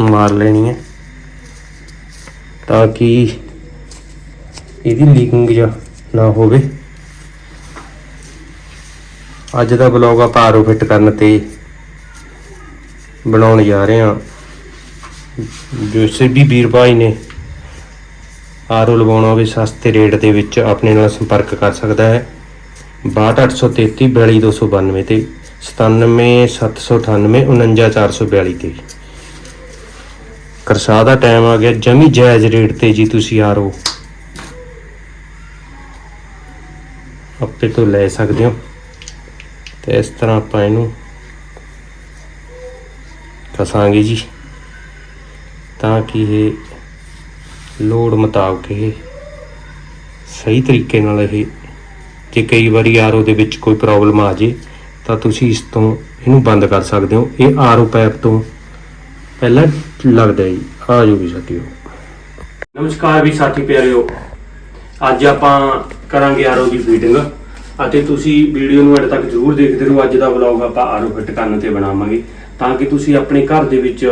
ਮਾਰ ਲੈਣੀ ਹੈ। ਤਾਂ ਕਿ ਇਹਦੀ ਲੀਕਿੰਗ ਜਾਂ ਨਾ ਹੋਵੇ। ਅੱਜ ਦਾ ਬਲੌਗ ਆਪਾਂ ਆਰੋ ਫਿੱਟ ਕਰਨ ਤੇ ਬਣਾਉਣ ਜਾ ਰਹੇ ਹਾਂ। ਜੋ ਸਿੱਧੀ ਵੀਰ ਭਾਈ ਨੇ ਆਰਓ ਲਵਾਉਣਾ ਹੋਵੇ, ਸਸਤੇ ਰੇਟ ਦੇ ਵਿੱਚ ਆਪਣੇ ਨਾਲ ਸੰਪਰਕ ਕਰ ਸਕਦਾ ਹੈ। 62833 42292 ਤੇ 97798 49442 ਤੇ। ਕਰਸਾ ਦਾ ਟਾਈਮ ਆ ਗਿਆ। ਜਮੀ ਜਾਇਜ਼ ਰੇਟ ਤੇ ਜੀ ਤੁਸੀਂ ਆਰਓ ਆਪੇ ਤੋਂ ਲੈ ਸਕਦੇ ਹੋ। ਤੇ ਇਸ ਤਰ੍ਹਾਂ ਆਪਾਂ ਇਹਨੂੰ ਕਸਾਂਗੇ ਜੀ। ਤਾਂ ਕਿ ਇਹ ਲੋਡ ਮੁਤਾਬਕ ਇਹ ਸਹੀ ਤਰੀਕੇ ਨਾਲ ਇਹ ਜੇ ਕਈ ਵਾਰੀ ਆਰਓ ਦੇ ਵਿੱਚ ਕੋਈ ਪ੍ਰੋਬਲਮ ਆ ਜੇ, ਤਾਂ ਤੁਸੀਂ ਇਸ ਤੋਂ ਇਹਨੂੰ ਬੰਦ ਕਰ ਸਕਦੇ ਹੋ। ਇਹ ਆਰਓ ਪਾਈਪ ਤੋਂ ਪਹਿਲਾਂ ਲੱਗਦਾ ਜੀ। ਆ ਜੋ ਵੀ ਸਾਥੀਓ। ਨਮਸਕਾਰ ਵੀ ਸਾਥੀ ਪਿਆਰਿਓ, ਅੱਜ ਆਪਾਂ ਕਰਾਂਗੇ ਆਰਓ ਦੀ ਫੀਟਿੰਗ ਅਤੇ ਤੁਸੀਂ ਵੀਡੀਓ ਨੂੰ ਅੰਤ ਤੱਕ ਜ਼ਰੂਰ ਦੇਖਦੇ ਰਹੋ। ਅੱਜ ਦਾ ਵਲੌਗ ਆਪਾਂ ਆਰਓ ਫਿੱਟ ਕਰਨ ਤੇ ਬਣਾਵਾਂਗੇ ਤਾਂ ਕਿ ਤੁਸੀਂ ਆਪਣੇ ਘਰ ਦੇ ਵਿੱਚ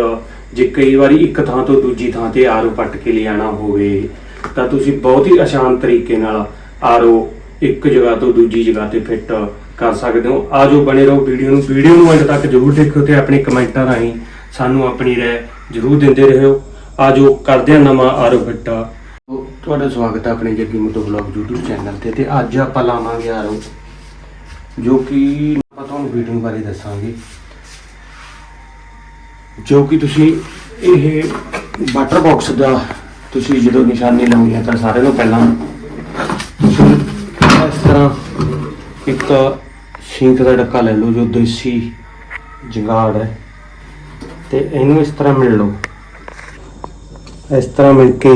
ਜੇ ਕਈ ਵਾਰੀ ਇੱਕ ਥਾਂ ਤੋਂ ਦੂਜੀ ਥਾਂ ਤੇ ਆਰਓ ਪੱਟ ਕੇ ਲਿਆਣਾ ਹੋਵੇ, ਤਾਂ ਤੁਸੀਂ ਬਹੁਤ ਹੀ ਆਸਾਨ ਤਰੀਕੇ ਨਾਲ ਆਰਓ ਇੱਕ ਜਗ੍ਹਾ ਤੋਂ ਦੂਜੀ ਜਗ੍ਹਾ ਤੇ ਫਿੱਟ ਕਰ ਸਕਦੇ ਹੋ। ਆਜੋ ਬਣੇ ਰਹੋ ਵੀਡੀਓ ਨੂੰ। ਵੀਡੀਓ ਨੂੰ ਅੰਤ ਤੱਕ ਜ਼ਰੂਰ ਦੇਖਿਓ ਤੇ ਆਪਣੇ ਕਮੈਂਟਾਂ ਰਾਹੀਂ ਸਾਨੂੰ ਆਪਣੀ ਰਾਏ ਜ਼ਰੂਰ ਦਿੰਦੇ ਰਹੋ। ਆਜੋ, ਕਰਦੇ ਹਾਂ ਨਵਾਂ ਆਰੋ ਫਿੱਟ ਤੁਹਾਡਾ ਸਵਾਗਤ ਹੈ ਆਪਣੇ Jaggi moto vlog YouTube channel ਤੇ ਤੇ ਅੱਜ ਆਪਾਂ ਲਾਵਾਂਗੇ ਆਰਓ ਜੋ ਕਿ ਆਪਾਂ ਤੁਹਾਨੂੰ ਫਿਟਿੰਗ ਬਾਰੇ ਦੱਸਾਂਗੇ। ਜੋ ਕਿ ਤੁਸੀਂ ਇਹ ਵਾਟਰ ਬਾਕਸ ਦਾ ਤੁਸੀਂ ਜਦੋਂ ਨਿਸ਼ਾਨੀ ਲਾਉਣੀ ਹੈ ਤਾਂ ਸਾਰੇ ਤੋਂ ਪਹਿਲਾਂ ਤੁਸੀਂ ਇਸ ਤਰ੍ਹਾਂ ਇੱਕ ਸਿੰਕ ਦਾ ਡੱਕਾ ਲੈ ਲਓ, ਜੋ ਦੇਸੀ ਜੰਗਾੜ ਹੈ। ਤੇ ਇਹਨੂੰ ਇਸ ਤਰ੍ਹਾਂ ਮਿਲ ਲਓ। ਇਸ ਤਰ੍ਹਾਂ ਮਿਲ ਕੇ।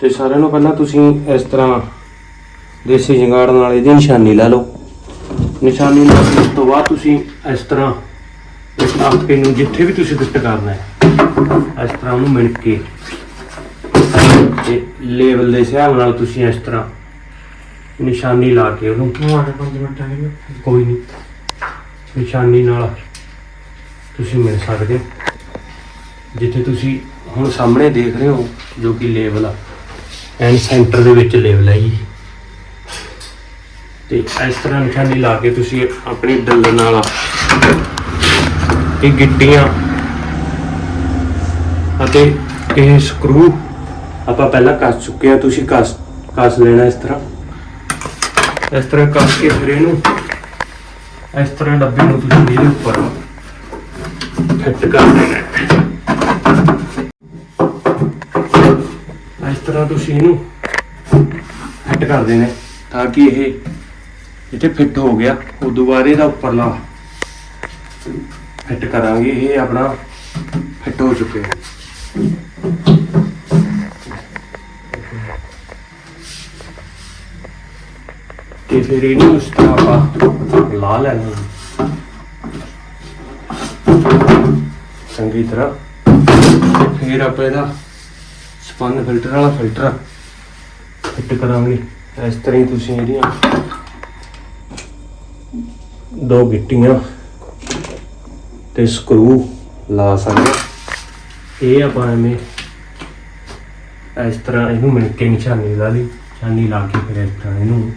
ਤੇ ਸਾਰਿਆਂ ਨੂੰ ਪਹਿਲਾਂ ਤੁਸੀਂ ਇਸ ਤਰ੍ਹਾਂ ਦੇਸੀ ਜੰਗਾੜ ਨਾਲ ਇਹਦੀ ਨਿਸ਼ਾਨੀ ਲਾ ਲਓ। ਨਿਸ਼ਾਨੀ ਲਾ ਕੇ ਉਸ ਤੋਂ ਬਾਅਦ ਤੁਸੀਂ ਇਸ ਤਰ੍ਹਾਂ ਇਸ ਆਪਕੇ ਨੂੰ ਜਿੱਥੇ ਵੀ ਤੁਸੀਂ ਫਿੱਟ ਕਰਨਾ ਹੈ ਇਸ ਤਰ੍ਹਾਂ ਉਹਨੂੰ ਮਿਣ ਕੇ। ਤੇ ਲੈਵਲ ਦੇ ਹਿਸਾਬ ਨਾਲ ਤੁਸੀਂ ਇਸ ਤਰ੍ਹਾਂ ਨਿਸ਼ਾਨੀ ਲਾ ਕੇ ਉਹਨੂੰ। ਕੋਈ ਨਹੀਂ ਨਿਸ਼ਾਨੀ ਨਾਲ ਤੁਸੀਂ ਮਿਲ ਸਕਦੇ ਹੋ। ਜਿੱਥੇ ਤੁਸੀਂ ਹੁਣ ਸਾਹਮਣੇ ਦੇਖ ਰਹੇ ਹੋ ਜੋ ਕਿ ਲੇਬਲ ਆ। ਐਂਡ ਸੈਂਟਰ ਦੇ ਵਿੱਚ ਲੇਬਲ ਹੈ ਜੀ। ਤੇ ਇਸ ਤਰ੍ਹਾਂ ਨਿਸ਼ਾਨੀ ਲਾ ਕੇ ਤੁਸੀਂ ਆਪਣੀ ਡੱਲ ਨਾਲ ਇਹ ਗਿੱਟੀਆਂ ਅਤੇ ਇਹ ਸਕਰੂ ਆਪਾਂ ਪਹਿਲਾਂ ਕੱਸ ਚੁੱਕੇ ਆ। ਤੁਸੀਂ ਕੱਸ ਕੱਸ ਲੈਣਾ ਇਸ ਤਰ੍ਹਾਂ। ਇਸ ਤਰ੍ਹਾਂ ਕੱਸ ਕੇ ਫਿਰ ਇਹਨੂੰ ਇਸ ਤਰ੍ਹਾਂ ਡੱਬੇ ਨੂੰ ਤੁਸੀਂ ਇਹਦੇ ਉੱਪਰ ਫਿੱਟ ਕਰ ਦੇਣਾ ਇਸ ਤਰ੍ਹਾਂ ਤੁਸੀਂ ਇਹਨੂੰ ਫਿੱਟ ਕਰ ਦੇਣਾ ਤਾਂ ਕਿ ਇਹ ਜਿੱਥੇ ਫਿੱਟ ਹੋ ਗਿਆ ਉਹ ਦੁਬਾਰੇ ਦਾ ਉੱਪਰਲਾ ਫਿੱਟ ਕਰਾਂਗੇ, ਇਹ ਆਪਣਾ ਫਿੱਟ ਹੋ ਚੁੱਕਿਆ ਤੇ ਫਿਰ ਇਹਨੂੰ ਉਸ ਤਰ੍ਹਾਂ ਆਪਾਂ ਲਾ ਲੈਣਾ। ਚੰਗੀ ਤਰ੍ਹਾਂ। ਤੇ ਫਿਰ ਆਪਾਂ ਇਹਦਾ ਸਪਨ ਫਿਲਟਰ ਵਾਲਾ ਫਿਲਟਰ ਫਿੱਟ ਕਰਾਂਗੇ। ਇਸ ਤਰ੍ਹਾਂ ਹੀ ਤੁਸੀਂ ਇਹਦੀਆਂ ਦੋ ਗਿੱਟੀਆਂ ਤੇ ਸਕਰੂ ਲਾ ਸਕਦੇ ਇਹ ਆਪਾਂ ਐਵੇਂ ਇਸ ਤਰ੍ਹਾਂ ਇਹਨੂੰ ਮਿਲ ਕੇ ਨਿਸ਼ਾਨੀ ਲਾ ਲਈ। ਨਿਸ਼ਾਨੀ ਲਾ ਕੇ ਫਿਰ ਇਸ ਤਰ੍ਹਾਂ ਇਹਨੂੰ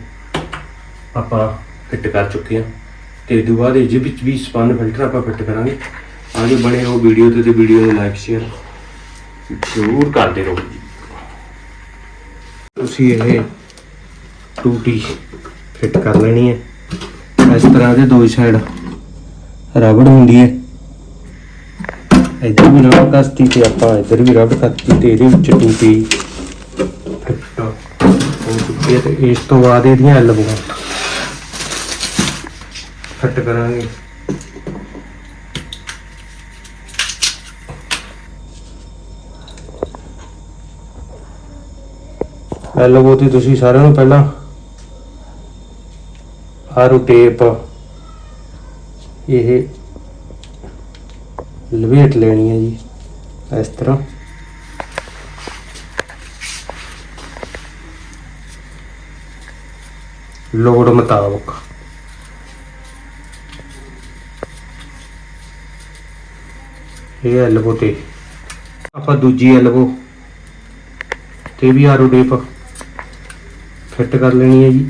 ਆਪਾਂ ਫਿੱਟ ਕਰ ਚੁੱਕੇ ਹਾਂ। ਤੇ ਇਹ ਤੋਂ ਬਾਅਦ ਇਹ ਵਿੱਚ ਵੀ ਸਪਨ ਫਿਲਟਰ ਆਪਾਂ ਫਿੱਟ ਕਰਾਂਗੇ। ਆਗੇ ਬਣੇ ਹੋ ਵੀਡੀਓ ਤੇ ਤੇ ਵੀਡੀਓ ਨੂੰ ਲਾਈਕ ਸ਼ੇਅਰ ਜ਼ਰੂਰ ਕਰਦੇ ਰਹੋ ਜੀ। ਤੁਸੀਂ ਇਹ ਟੂਟੀ ਫਿੱਟ ਕਰ ਲੈਣੀ ਹੈ। ਇਸ ਤਰ੍ਹਾਂ ਦੇ ਦੋ ਸਾਈਡ ਰਬੜ ਹੁੰਦੀ ਹੈ। ਇੱਧਰ ਵੀ ਰਬੜ ਕਸਤੀ ਤੇ ਆਪਾਂ ਇੱਧਰ ਵੀ ਰਬੜ ਕਸਤੀ ਤੇ ਇਹਦੇ ਵਿੱਚ ਟੂਟੀ ਫਿੱਟ ਹੋ ਚੁੱਕੀ ਹੈ ਤੇ ਇਸ ਤੋਂ ਬਾਅਦ ਇਹਦੀਆਂ ਐਲਬੋਆਂ ਫਿੱਟ ਕਰਾਂਗੇ। ਐਲਬੋ ਤੇ ਤੁਸੀਂ ਸਾਰਿਆਂ ਨੂੰ ਪਹਿਲਾਂ। ਆਰੂ ਟੇਪ ਇਹ ਲਵੇਟ ਲੈਣੀ ਹੈ ਜੀ, ਇਸ ਤਰ੍ਹਾਂ। ਲੋੜ ਮੁਤਾਬਕ। ਇਹ ਐਲਬੋ ਤੇ ਆਪਾਂ ਦੂਜੀ ਐਲਬੋ ਤੇ ਵੀ ਆਰੂ ਟੇਪ ਫਿੱਟ ਕਰ ਲੈਣੀ ਹੈ ਜੀ।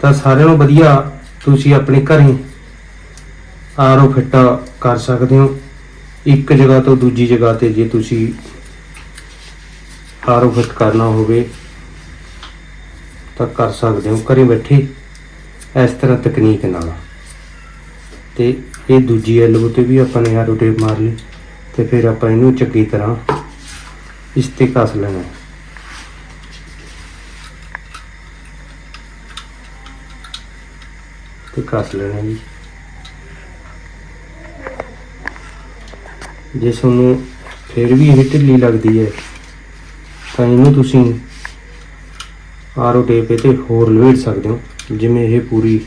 ਤਾਂ ਸਾਰਿਆਂ ਨੂੰ ਵਧੀਆ ਤੁਸੀਂ ਆਪਣੇ ਘਰੇ ਆਰੋ ਫਿੱਟ ਕਰ ਸਕਦੇ ਹੋ। ਇੱਕ ਜਗ੍ਹਾ ਤੋਂ ਦੂਜੀ ਜਗ੍ਹਾ ਤੇ ਜੇ ਤੁਸੀਂ ਆਰੋ ਫਿੱਟ ਕਰਨਾ ਹੋਵੇ ਤਾਂ ਕਰ ਸਕਦੇ ਹੋ, ਘਰੇ ਬੈਠੇ ਇਸ ਤਰ੍ਹਾਂ ਤਕਨੀਕ ਨਾਲ। ਤੇ ਇਹ ਦੂਜੀ ਐਲਬੋ ਤੇ ਵੀ ਆਪਾਂ ਨੇ ਆਰੋ ਟੇਪ ਮਾਰ ਲਈ ਤੇ ਫਿਰ ਆਪਾਂ ਇਹਨੂੰ ਚੰਗੀ ਤਰ੍ਹਾਂ ਇਸ ਤੇ ਕੱਸ ਲੈਣਾ। ਤੇ ਕੱਸ ਲੈਣਾ ਜੀ। ਜੇ ਤੁਹਾਨੂੰ ਫਿਰ ਵੀ ਇਹ ਢਿੱਲੀ ਲੱਗਦੀ ਹੈ, ਤਾਂ ਇਹਨੂੰ ਤੁਸੀਂ ਆਰੋ ਟੇਪ ਤੇ ਹੋਰ ਲਵੇਟ ਸਕਦੇ ਹੋ, ਜਿਵੇਂ ਇਹ ਪੂਰੀ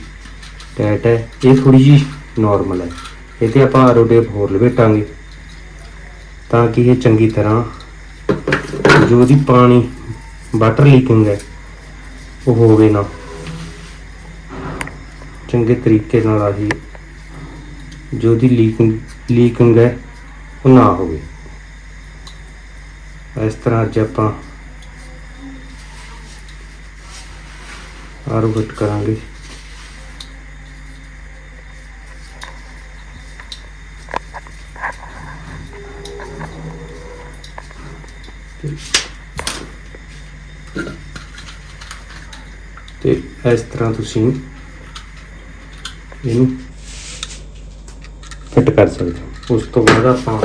ਟੈਟ ਹੈ। ਇਹ ਥੋੜੀ ਜੀ ਨਾਰਮਲ ਹੈ। ਇਹ ਤੇ ਆਪਾਂ ਆਰੋ ਟੇਪ ਹੋਰ ਲਵੇਟਾਂਗੇ, ਤਾਂ ਕਿ ਇਹ ਚੰਗੀ ਤਰ੍ਹਾਂ ਜੋ ਦੀ ਪਾਣੀ ਵਾਟਰ ਲੀਕਿੰਗ ਹੈ, ਉਹ ਹੋਵੇ ਨਾ। ਚੰਗੇ ਤਰੀਕੇ ਨਾਲ ਆਹੀ ਜੋ ਦੀ ਲੀਕਿੰਗ ਲੀਕਿੰਗ ਹੈ, ਉਹ ਨਾ ਹੋਵੇ। ਇਸ ਤਰ੍ਹਾਂ ਅੱਜ ਆਪਾਂ ਆਰੂ ਫਿੱਟ ਕਰਾਂਗੇ ਤੇ ਇਸ ਤਰ੍ਹਾਂ ਤੁਸੀਂ ਇਹਨੂੰ ਫਿੱਟ ਕਰ ਸਕਦੇ ਹੋ। ਉਸ ਤੋਂ ਬਾਅਦ ਆਪਾਂ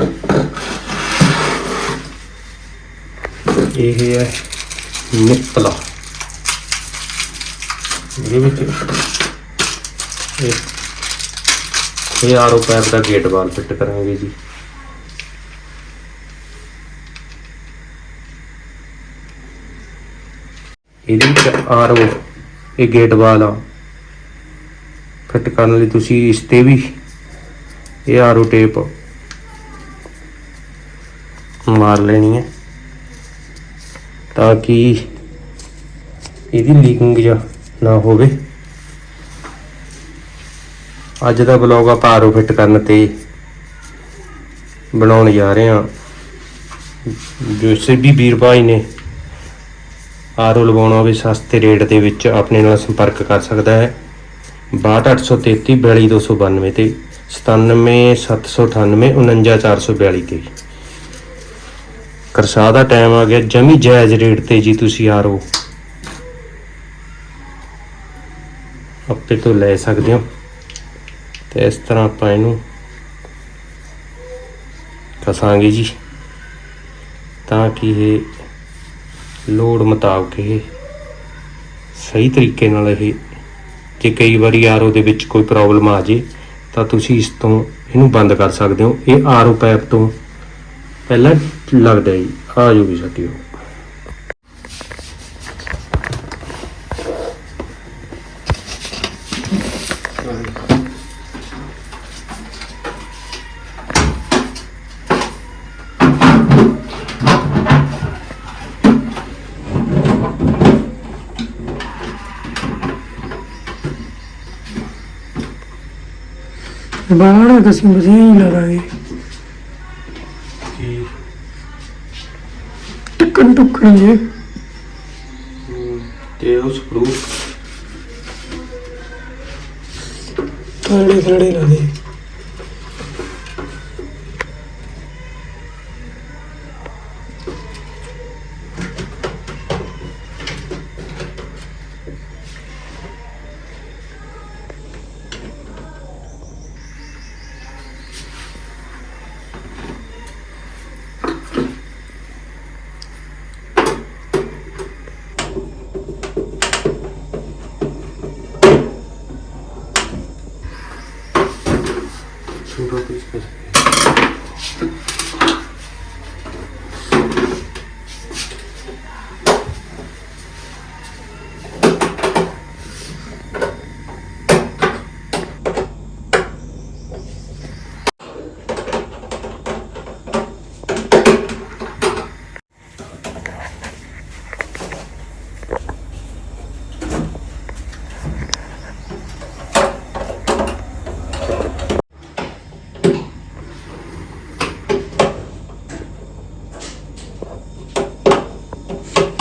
ਇਹ ਹੈ ਨਿਪਲਾ। ਇਹਦੇ ਵਿੱਚ ਇਹ ਇਹ ਆਰੋ ਪੈਪ ਦਾ ਗੇਟ ਵਾਲ ਫਿੱਟ ਕਰਾਂਗੇ ਜੀ। ਇਹਦੇ ਵਿੱਚ ਆਰਓ ਇਹ ਗੇਟ ਵਾਲ ਆ। ਫਿੱਟ ਕਰਨ ਲਈ ਤੁਸੀਂ ਇਸ ਤੇ ਵੀ ਇਹ ਆਰਓ ਟੇਪ ਮਾਰ ਲੈਣੀ ਹੈ ਤਾਂ ਕਿ ਇਹਦੀ ਲੀਕਿੰਗ ਜਾਂ ਨਾ ਹੋਵੇ। ਅੱਜ ਦਾ ਬਲੌਗ ਆਪਾਂ ਆਰਓ ਫਿੱਟ ਕਰਨ ਤੇ ਬਣਾਉਣ ਜਾ ਰਹੇ ਹਾਂ। ਜੋ ਸਿੱਧੀ ਵੀਰ ਭਾਈ ਨੇ ਆਰਓ ਲਵਾਉਣਾ ਹੋਵੇ, ਸਸਤੇ ਰੇਟ ਦੇ ਵਿੱਚ ਆਪਣੇ ਨਾਲ ਸੰਪਰਕ ਕਰ ਸਕਦਾ ਹੈ। 62833 42292 ਤੇ 97798 49442 ਤੇ। ਕਰਸਾ ਦਾ ਟਾਈਮ ਆ ਗਿਆ, ਜਮੀ ਜਾਇਜ਼ ਰੇਟ ਤੇ ਜੀ ਤੁਸੀਂ ਆਰਓ ਆਪੇ ਤੋਂ ਲੈ ਸਕਦੇ ਹੋ। ਤੇ ਇਸ ਤਰ੍ਹਾਂ ਆਪਾਂ ਇਹਨੂੰ ਕਸਾਂਗੇ ਜੀ। ਤਾਂ ਕਿ ਇਹ ਲੋੜ ਮੁਤਾਬਕ ਇਹ ਸਹੀ ਤਰੀਕੇ ਨਾਲ ਇਹ ਜੇ ਕਈ ਵਾਰੀ ਆਰਓ ਦੇ ਵਿੱਚ ਕੋਈ ਪ੍ਰੋਬਲਮ ਆ ਜੇ, ਤਾਂ ਤੁਸੀਂ ਇਸ ਤੋਂ ਇਹਨੂੰ ਬੰਦ ਕਰ ਸਕਦੇ ਹੋ। ਇਹ ਆਰਓ ਪਾਈਪ ਤੋਂ ਪਹਿਲਾਂ ਲੱਗਦਾ ਜੀ। ਆ ਜੋ ਵੀ ਸਾਥੀਓ। ਬਾਹਰ ਤਾਂ ਅਸੀਂ ਵਧੀਆ ਹੀ ਲਗਾਂਗੇ ਕੀ ਟੱਕਣ ਟੁੱਕਣ ਜੇ। ਤੇ ਉਹ ਸਕਰੂ ਥੜੇ ਥੜੇ ਲਾ ਦੇ।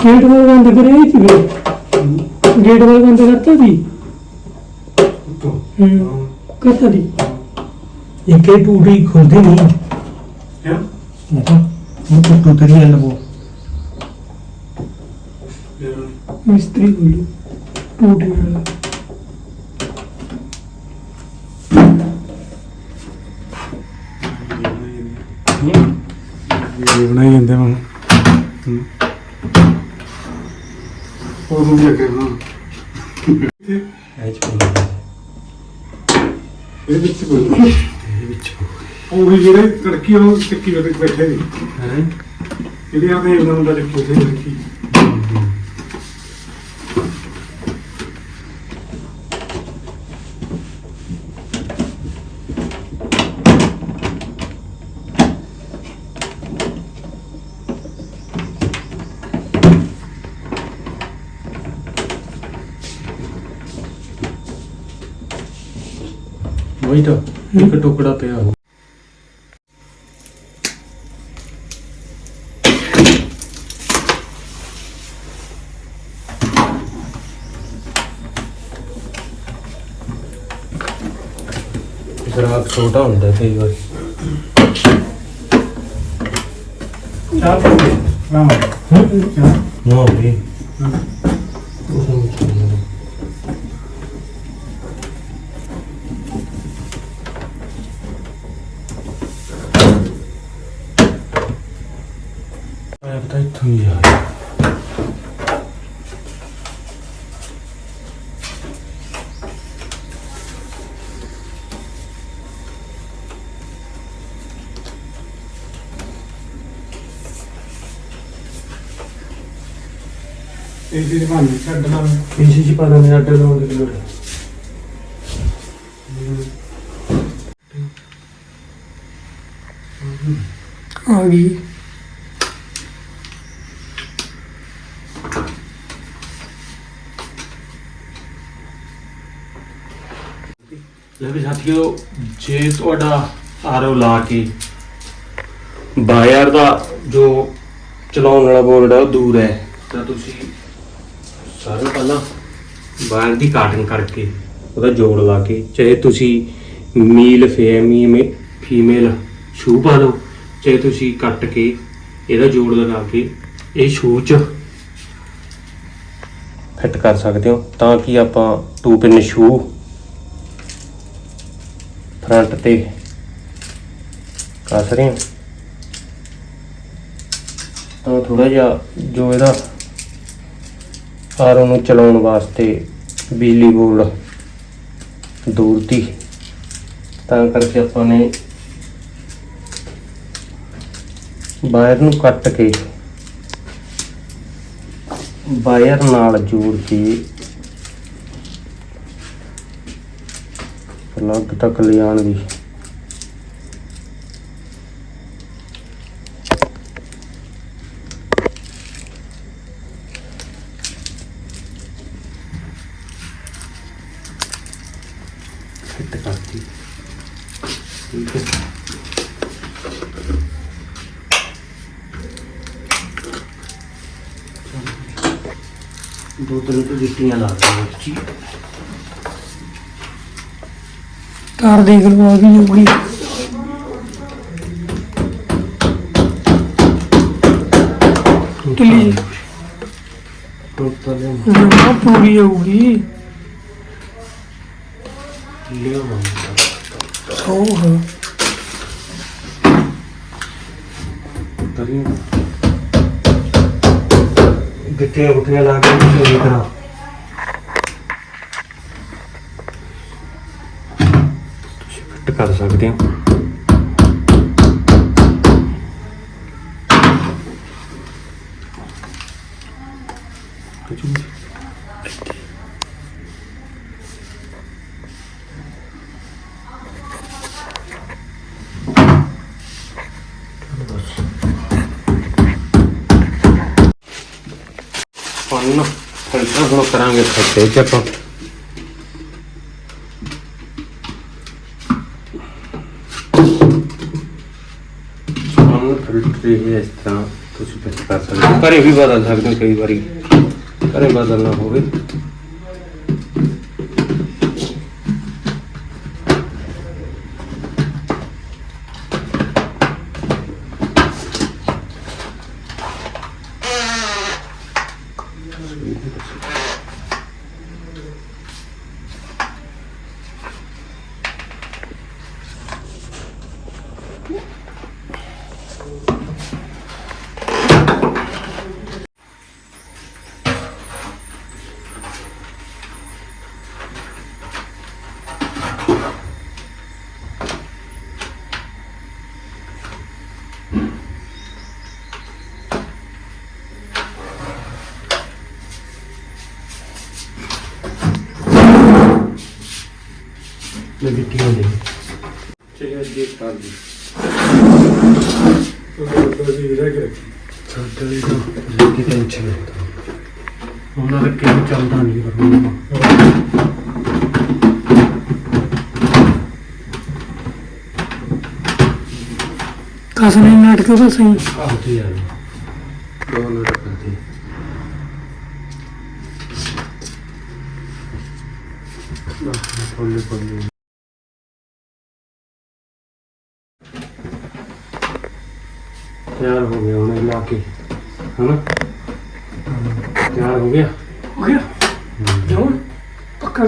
ਗੇਟ ਵਾਲ ਬੰਦ ਕਰਿਆ ਸੀ ਵੇ ਗੇਟ ਵਾਲ ਬੰਦ ਕਰਤਾ ਸੀ। ਹੂੰ ਕਰਤਾ ਇੱਕ ਇਹ ਟੂਟੀ ਖੁੱਲਦੀ ਨਹੀਂ। ਕਿਆ ਉਹ ਤਾਂ ਟੁੱਟ ਰਹੀ ਹੈ ਲਵੋ ਮਿਸਤਰੀ ਬੋਲੂ ਟੂਟੀ ਨਾਲ ਇਹ ਬਣਾਈ ਜਾਂਦੇ ਮੈਂ ਉਹ ਨੂੰ ਵੀ ਕਰਨਾ ਐਚ ਪਈ ਇਹ ਵਿੱਚ ਬੋਲ ਉਹ ਵੀ ਜਿਹੜੇ ਲੜਕੀ ਉਹ ਟਿੱਕੀ ਬੈਠੇ ਨੇ। ਹੈ? ਜਿਹੜੇ ਆਦੇ ਉਹਨਾਂ ਦਾ ਲਿਖੋ ਤੇ ਲੜਕੀ ਵਹੀ ਤਾਂ ਇੱਕ ਟੁਕੜਾ ਪਿਆ ਹੋ ਗ੍ਰਾਹਕ ਛੋਟਾ ਹੁੰਦਾ ਕਈ ਵਾਰ ਚਾਹ ਪੀ ਹਾਂ ਚਾਹ ਨਾ ਵੀ ਆਇਆ ਪਤਾ ਇੱਥੋਂ ਹੀ ਆ ਇਹ ਜਿਹੜੀ ਬਣ ਛੱਡਣਾ ਇਸੇ ਚ ਪਾ ਦਿੰਦੇ ਅੱਡੇ ਲਾਉਣ ਦੀ ਲੋੜ ਹੈ ਆ ਗਈ ਲੈ ਵੀ ਸਾਥੀਓ, ਜੇ ਤੁਹਾਡਾ ਆਰਓ ਲਾ ਕੇ ਬਾਇਰ ਦਾ ਜੋ ਚਲਾਉਣ ਵਾਲਾ ਬੋਰਡ ਹੈ ਉਹ ਦੂਰ ਹੈ, ਤਾਂ ਤੁਸੀਂ ਸਾਰਿਆਂ ਨੂੰ ਪਹਿਲਾਂ ਬਾਇਰ ਦੀ ਕਾਟਿੰਗ ਕਰਕੇ ਉਹਦਾ ਜੋੜ ਲਾ ਕੇ, ਚਾਹੇ ਤੁਸੀਂ ਮੀਲ, ਫੇਮੀ ਫੀਮੇਲ ਸ਼ੂ ਪਾ ਲਓ, ਚਾਹੇ ਤੁਸੀਂ ਕੱਟ ਕੇ ਇਹਦਾ ਜੋੜ ਲਗਾ ਕੇ ਇਹ ਸ਼ੂ ਚ ਫਿੱਟ ਕਰ ਸਕਦੇ ਹੋ, ਤਾਂ ਕਿ ਆਪਾਂ ਟੂ ਪਿੰਨ ਸ਼ੂ ਫਰੰਟ ਤੇ। ਕੱਸ ਰਹੇ ਹਾਂ। ਤਾਂ ਥੋੜਾ ਜਿਹਾ ਜੋ ਇਹਦਾ ਆਰੋ ਨੂੰ ਚਲਾਉਣ ਵਾਸਤੇ ਬਿਜਲੀ ਬੋਰਡ ਦੂਰ ਤੀ ਤਾਂ ਕਰਕੇ ਆਪਾਂ ਨੇ ਵਾਇਰ ਨੂੰ ਕੱਟ ਕੇ ਵਾਇਰ ਨਾਲ ਜੋੜ ਕੇ ਅਲੱਗ ਤੱਕ ਲਿਆਉਣ ਦੀ ਫਿੱਟ ਕਰਤੀ। ਠੀਕ ਹੈ ਦੋ ਤਿੰਨ ਤੋਂ ਦਿੱਤੀਆਂ ਲਾ ਦਿਓ ਜੀ ਤਾਰ ਦੇਖ ਲਓ ਆ ਗਈ ਹੋਊਗੀ ਟਿੱਲੀ ਹੁਣ ਤਾਂ ਲਿਆ ਜਮਾ ਪੂਰੀ ਹੋਊਗੀ। ਲਿਆ ਸੌਹ ਤਰੀ ਗਿੱਟੀਆਂ ਗੁੱਟੀਆਂ ਲਾ ਕੇ ਚੰਗੀ ਤਰ੍ਹਾਂ ਤੁਸੀਂ ਫਿੱਟ ਕਰ ਸਕਦੇ ਹੋ ਹੁਣ ਫਿਲਟਰ ਹੁਣ ਕਰਾਂਗੇ ਖੱਤੇ ਚ ਆਪਾਂ ਹੁਣ ਫਿਲਟਰ ਇਹ ਇਸ ਤਰ੍ਹਾਂ ਤੁਸੀਂ ਫਿਰ ਕਰ ਸਕਦੇ ਹੋ। ਘਰੇ ਵੀ ਬਦਲ ਸਕਦੇ ਹੋ ਕਈ ਵਾਰੀ। ਘਰੇ ਬਦਲਣਾ ਹੋਵੇ। ਮੈਂ ਗਿੱਟੀਆਂ ਦੇ ਚਲੋ ਜੀ ਕਰ ਦੀ ਸਾਡੇ ਤਾਂ ਕੀ ਟੈਨਸ਼ਨ ਹੈ। ਉਹਨਾਂ ਦਾ ਕਿਉਂ ਚੱਲਦਾ ਨਹੀਂ ਕਰਨਾ? ਕਸਨੇ ਨਾਟਕ ਦਾ ਸਹੀ ਆਉਂਦੀ ਆ ਦੋ ਮਿੰਟ ਕਰਦੀ ਕੋਲੇ ਕੋਲੇ ਤਿਆਰ ਹੋ ਗਿਆ ਹੁਣ ਲਾ ਕੇ ਹਨਾ ਤਿਆਰ ਹੋ ਗਿਆ ਹੋ ਗਿਆ ਜਾਉਂ ਪੱਕਾ